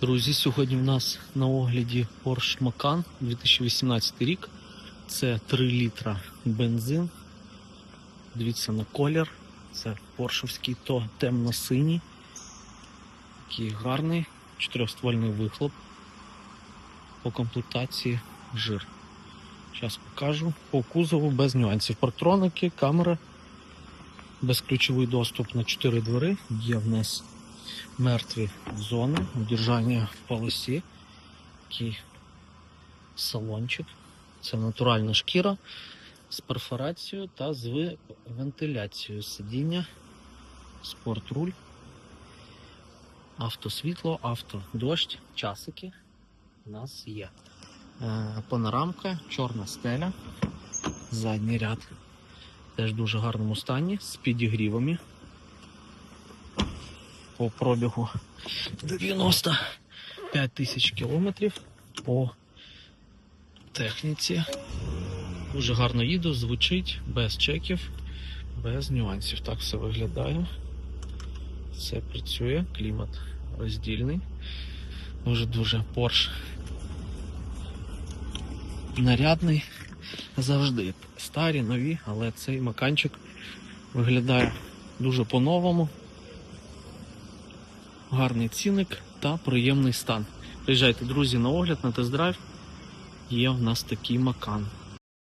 Друзі, сьогодні в нас на огляді Porsche Macan 2018 рік. Це 3 літра бензин. Дивіться на колір. Це поршовський, то темно-синій. Такий гарний, чотирьохствольний вихлоп. По комплектації жир. Зараз покажу. По кузову без нюансів. Парктроники, камера, безключовий доступ на 4 двери. Є в нас мертві зони, удержання в полосі. Такий салончик. Це натуральна шкіра з перфорацією та з вентиляцією сидіння, спортруль, автосвітло, автодощ, часики у нас є. Е, Панорамка, чорна стеля, задній ряд. Теж в дуже гарному стані, з підігрівами по пробігу 95 тисяч кілометрів по техніці. Дуже гарно їду, звучить, без чеків, без нюансів. Так все виглядає. Все працює, клімат роздільний. Дуже-дуже Porsche. Нарядний завжди. Старі, нові, але цей маканчик виглядає дуже по-новому гарний цінник та приємний стан. Приїжджайте, друзі, на огляд, на тест-драйв. Є в нас такий макан.